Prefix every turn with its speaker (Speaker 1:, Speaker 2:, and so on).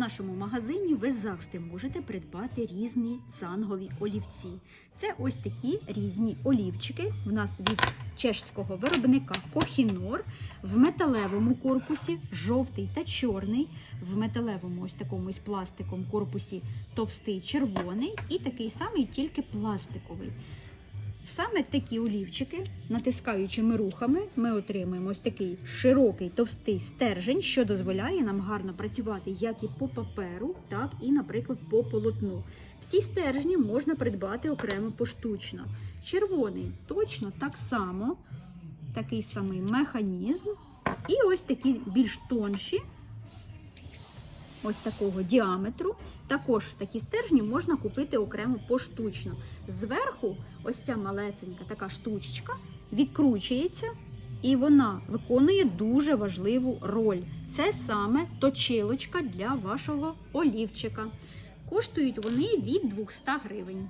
Speaker 1: нашому магазині ви завжди можете придбати різні цангові олівці. Це ось такі різні олівчики. В нас від чешського виробника Кохінор в металевому корпусі, жовтий та чорний. В металевому, ось такому із пластиком корпусі товстий червоний і такий самий, тільки пластиковий. Саме такі олівчики, натискаючими рухами, ми отримуємо ось такий широкий товстий стержень, що дозволяє нам гарно працювати як і по паперу, так і, наприклад, по полотну. Всі стержні можна придбати окремо поштучно. Червоний точно так само, такий самий механізм. І ось такі більш тонші, ось такого діаметру. Також такі стержні можна купити окремо поштучно. Зверху, ось ця малесенька така штучечка відкручується, і вона виконує дуже важливу роль. Це саме точилочка для вашого олівчика. Коштують вони від 200 гривень.